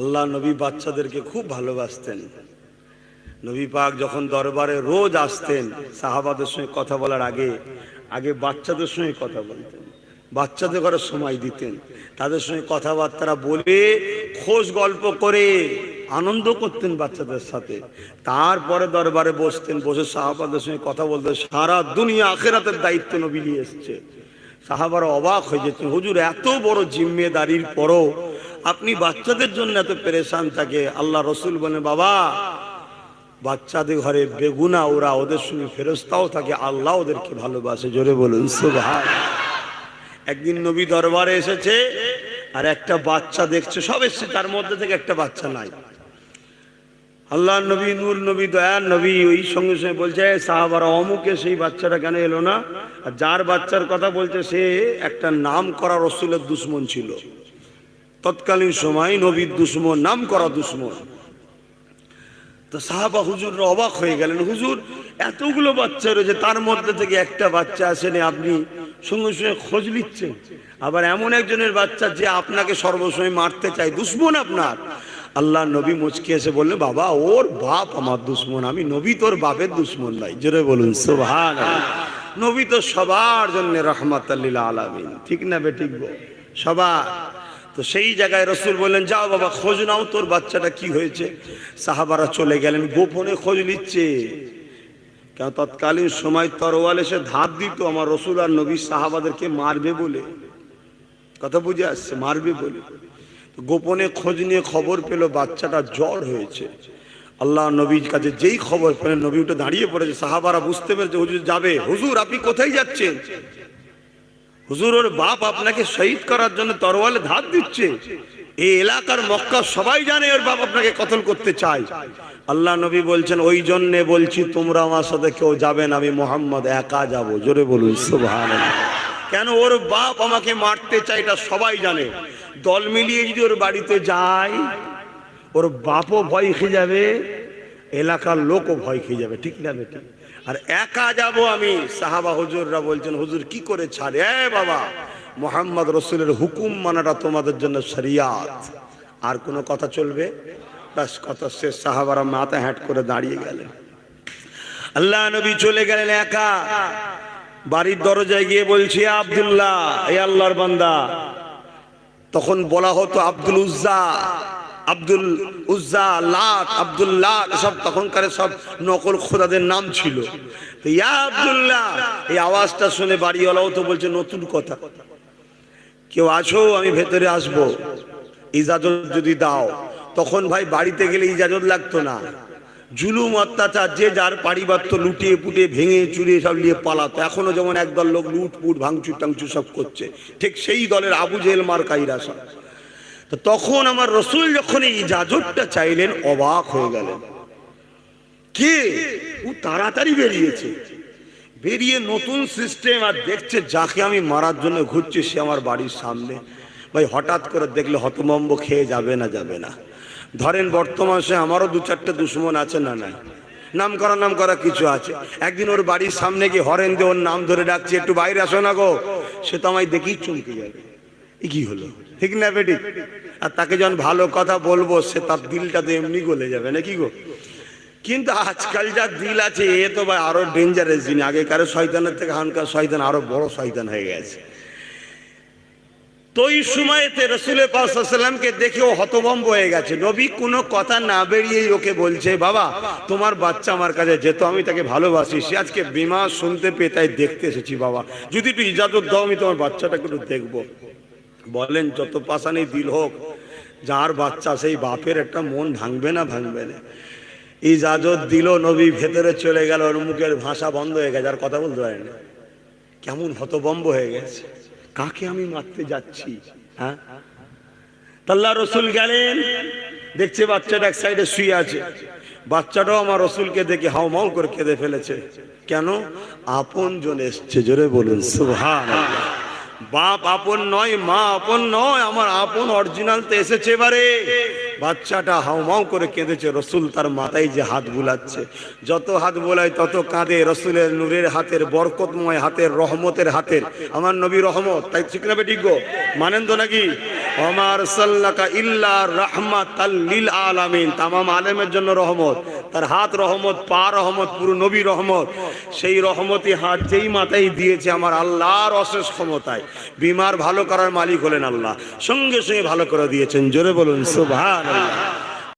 আল্লাহ নবী বাচ্চাদেরকে খুব ভালোবাসতেন। নবী পাক যখন দরবারে রোজ আসতেন, সাহাবাদের সঙ্গে কথা বলার আগে আগে বাচ্চাদের সঙ্গে কথা বলতেন, বাচ্চাদের ঘরে সময় দিতেন, তাদের সঙ্গে কথাবার্তা বলে খোঁজ গল্প করে আনন্দ করতেন বাচ্চাদের সাথে। তারপরে দরবারে বসতেন, বসে সাহাবাদের সঙ্গে কথা বলতেন। সারা দুনিয়া আখেরাতের দায়িত্ব নবী নিয়ে এসছে। সাহাবারা অবাক হয়ে যেতেন, হুজুর, এত বড় জিম্মেদারির পরও আপনি বাচ্চাদের জন্য এত পেরেশান থাকে। আল্লাহ রসুল বলে বাবা, বাচ্চাদের ঘরে বেগুনা, ওরা ওদের সঙ্গে ফেরস্তাও থাকে, আল্লাহ ওদেরকে ভালোবাসে। জোরে বলুন একদিন নবী দরবারে এসেছে, আর একটা বাচ্চা দেখছে, সব এসছে, তার মধ্যে থেকে একটা বাচ্চা নাই। আল্লাহ নবী, নূর নবী, দয়ার নবী, ওই সঙ্গে সঙ্গে বলছে সাহাবারা, অমুকে সেই বাচ্চাটা কেন এলো না? আর যার বাচ্চার কথা বলছে, সে একটা নাম করা রসুলের দুশ্মন ছিল। তৎকালীন সময় নবীর দুশ্মন নাম করা দুশ্মন। তো সাহাবা হুজুর অবাক হয়ে গেলেন, হুজুর, এতগুলো বাচ্চা রয়েছে, তার মধ্যে থেকে একটা বাচ্চা আসেনি, আপনি সঙ্গে সঙ্গে খোঁজ নিচ্ছেন। আবার এমন একজনের বাচ্চা যে আপনাকে সর্বসময় মারতে চায়, দুশ্মন আপনার। আল্লাহ নবী মুচকে এসে বললেন বাবা, ওর বাপ আমার দুশ্মন, আমি নবী তোর বাপের দুশ্মন নাই। জোরে বলুন সুবহান নবী তো সবার জন্য রহমত আলামিন। ঠিক না বে, ঠিক? সবার। তো সেই জায়গায় রসুল বললেন, যাও বাবা, খোঁজ নাও তোর বাচ্চাটা কি হয়েছে। সাহাবারা চলে গেলেন, গোপনে খোঁজ নিচ্ছে। কেন তৎকালীন সময় তরোয়াল এসে ধাপ দিত, আমার রসুল আর নবী সাহাবাদেরকে মারবে বলে। কথা বুঝে আসছে, মারবে বলে। গোপনে খোঁজ নিয়ে খবর পেল, বাচ্চাটা জ্বর হয়েছে। আল্লাহ নবীর কাছে যেই খবর পেলেন, নবী উঠে দাঁড়িয়ে পড়েছে। সাহাবারা বুঝতে পেরেছে, হুজুর যাবে, হুজুর আপনি কোথায় যাচ্ছেন? হুজুর ওর বাপ আপনাকে শহীদ করার জন্য তরোয়ালে ধার দিচ্ছে। এই এলাকার মক্কা সবাই জানে ওর বাপ আপনাকে কতল করতে চায়। আল্লাহ নবী বলছেন, ওই জন্যে বলছি, তোমরা আমার সাথে কেউ যাবে না, আমি মোহাম্মদ একা যাব। জোরে বলুন, সুবহানাল্লাহ। কেন ওর বাপ আমাকে মারতে চায়, এটা সবাই জানে। দল মিলিয়ে যদি ওর বাড়িতে যায়, ওর বাপও ভয় খেয়ে যাবে, এলাকার লোকও ভয় খেয়ে যাবে। ঠিক না বেটি? আর একা যাব আমি। সাহাবা হুজুররা বলছেন, হুজুর, কি করে ছাড়ে? এ বাবা, মোহাম্মদ রসুলের হুকুম মানাটা তোমাদের জন্য শরিয়াত। আর কোনো কথা চলবে? ব্যাস, কথা শেষ। সাহাবারা মাথা হ্যাট করে দাঁড়িয়ে গেলেন। আল্লাহ নবী চলে গেলেন একা। বাড়ির দরজায় গিয়ে বলছি আব্দুল্লাহ এই আল্লাহর বান্দা। তখন বলা হতো, আব্দুল উজ্জা। আব্দুল উজ্জা, লাট, আব্দুল্লাহ সব তখনকার সব নকল খোদাদের নাম ছিল। তো ইয়া আব্দুল্লাহ, এই আওয়াজটা শুনে বাড়িওয়ালাও তো বলছে, নতুন কথা। কেউ আছো? আমি ভেতরে আসব। ইজাজত যদি দাও। তখন ভাই বাড়িতে গেলে ইজাজত লাগতো না। জুলুম, অত্যাচার, যে যার পারিবাত্য লুটিয়ে পুটে ভেঙে চুরে সব নিয়ে পালাতো। এখনও যেমন একদল লোক লুট পুট ভাঙচুর, টাংচুর সব করছে, ঠিক সেই দলের আবু জেল মার কাইরা সব। তো তখন আমার রসুল যখন এই ইজাজতটা চাইলেন, অবাক হয়ে গেলেন। কে? ও তাড়াতাড়ি বেরিয়েছে। বেরিয়ে নতুন সিস্টেম আর দেখছে যাকে আমি মারার জন্য ঘুরছি, সে আমার বাড়ির সামনে। ভাই, হঠাৎ করে দেখলে হতমম্ব খেয়ে যাবে না যাবে না। ধরেন বর্তমান সে আমারও দু চারটে দুশ্মন আছে না নাই? নাম করা নাম করা কিছু আছে। একদিন ওর বাড়ির সামনে গিয়ে হরেন দিয়ে ওর নাম ধরে ডাকছে, একটু বাইরে আসো না গো। সে তো আমায় দেখেই চমকে যাবে। এ কি হলো? ঠিক না বেটি? আর তাকে যখন ভালো কথা বলব, সে তার দিলটা তো এমনি গলে যাবে, নাকি গো? কিন্তু আজকাল যা দিল আছে, এ তো ভাই আরও ডেঞ্জারাস জিনিস। আগেকার শয়তানের থেকে হানকার শয়তান আরও বড় শয়তান হয়ে গেছে। তো এই সময়তে রসুলের পাশাল্লামকে দেখে ও হতভম্ব হয়ে গেছে। নবী কোনো কথা না বেরিয়েই ওকে বলছে, বাবা, তোমার বাচ্চা আমার কাছে যেত, আমি তাকে ভালোবাসি। সে আজকে বিমা শুনতে পেয়ে তাই দেখতে এসেছি, বাবা। যদি একটু ইজাজত দাও, আমি তোমার বাচ্চাটাকে একটু দেখব। বলেন, যত পাশানি দিল হোক, যার বাচ্চা সেই বাপের একটা মন ভাঙবে না ভাঙবে না? ইজাজত দিল নবী, ভেতরে চলে গেল, ওর মুখের ভাষা বন্ধ হয়ে গেছে, আর কথা বলতে পারে না কেমন হতবম্ব হয়ে গেছে। কাকে আমি মারতে যাচ্ছি? হ্যাঁ? তাল্লা রসুল গেলেন, দেখছে বাচ্চাটা এক সাইডে শুয়ে আছে। বাচ্চাটাও আমার রসুলকে দেখে হাউমাউ করে কেঁদে ফেলেছে। কেন? আপন জন এসছে, জোরে বলুন সুভান বাপ আপন নয়, মা আপন নয়, আমার আপন অরিজিনাল তো এসেছে এবারে। বাচ্চাটা হাউমাউ করে কেঁদেছে, রসুল তার মাথায় যে হাত বুলাচ্ছে। যত হাত বোলায় তত কাঁদে, রসুলের নূরের হাতের, বরকতময় হাতের, রহমতের হাতের। আমার নবী রহমত, তাই ঠিক না মানেন তো নাকি? আমার সাল্লাকা ইল্লা রাহমাত আলামিন, তামাম আলেমের জন্য রহমত। তার হাত রহমত, পা রহমত, পুরো নবী রহমত। সেই রহমতি হাত যেই মাথায় দিয়েছে আমার আল্লাহর অশেষ ক্ষমতায়। বিমার ভালো করার মালিক হলেন আল্লাহ। সঙ্গে সঙ্গে ভালো করে দিয়েছেন। জোরে বলুন সুবহান